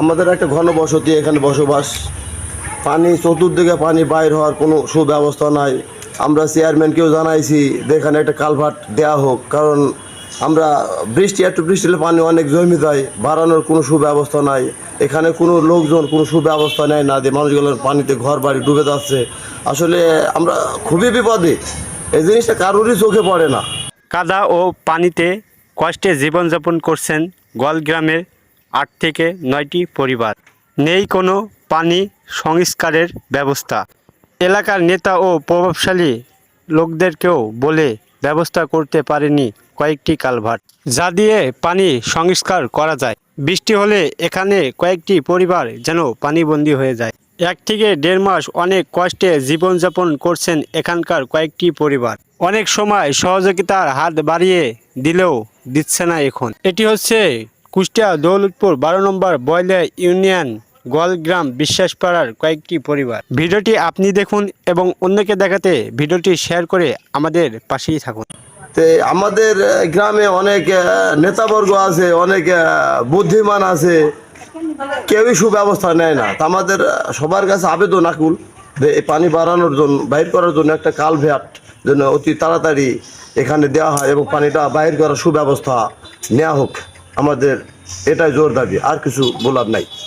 আমাদের একটা ঘনবসতি এখানে বসবাস। পানি, চতুর্দিকে পানি বাইর হওয়ার কোনো সুব্যবস্থা নাই। আমরা চেয়ারম্যানকেও জানাইছি যে এখানে একটা কালভার্ট দেওয়া হোক। কারণ আমরা বৃষ্টি, একটু বৃষ্টি হলে পানি অনেক জমি যায়, বাড়ানোর কোনো সুব্যবস্থা নাই। এখানে কোনো লোকজন, কোনো সুব্যবস্থা নেয় না যে মানুষগুলোর পানিতে ঘর বাড়ি ডুবে যাচ্ছে। আসলে আমরা খুবই বিপদে। এই জিনিসটা কারোরই চোখে পড়ে না। কাদা ও পানিতে কষ্টে জীবনযাপন করছেন গোয়ালগ্রামের আট থেকে নয়টি পরিবার। নেই কোনো পানি সংস্কারের ব্যবস্থা। এলাকার নেতা ও প্রভাবশালী লোকদেরকেও বলে ব্যবস্থা করতে পারেনি কয়েকটি কালভার্ট। যা দিয়ে পানি সংস্কার করা যায়। বৃষ্টি হলে এখানে কয়েকটি পরিবার যেন পানিবন্দী হয়ে যায়। এক থেকে দেড় মাস অনেক কষ্টে জীবনযাপন করছেন এখানকার কয়েকটি পরিবার। অনেক সময় সহযোগিতার হাত বাড়িয়ে দিলেও দিচ্ছে না এখন। এটি হচ্ছে কুষ্টিয়া দৌলতপুর বারো নম্বর বয়লা ইউনিয়ন গোয়ালগ্রাম বিশ্বাসপাড়ার কয়েকটি পরিবার। ভিডিওটি আপনি দেখুন এবং অন্যকে দেখাতে ভিডিওটি শেয়ার করে আমাদের পাশেই থাকুন। তে আমাদের গ্রামে অনেক নেতাবর্গ আছে, অনেক বুদ্ধিমান আছে। কেউই সুব্যবস্থা নেয় না। তা আমাদের সবার কাছে আবেদন আকুল যে এই পানি বাড়ানোর জন্য, বাইর করার জন্য একটা কালভ্যাট যেন অতি তাড়াতাড়ি এখানে দেওয়া হয় এবং পানিটা বাইর করার সুব্যবস্থা নেওয়া হোক। আমাদের এটাই জোর দাবি আর কিছু বলার নাই।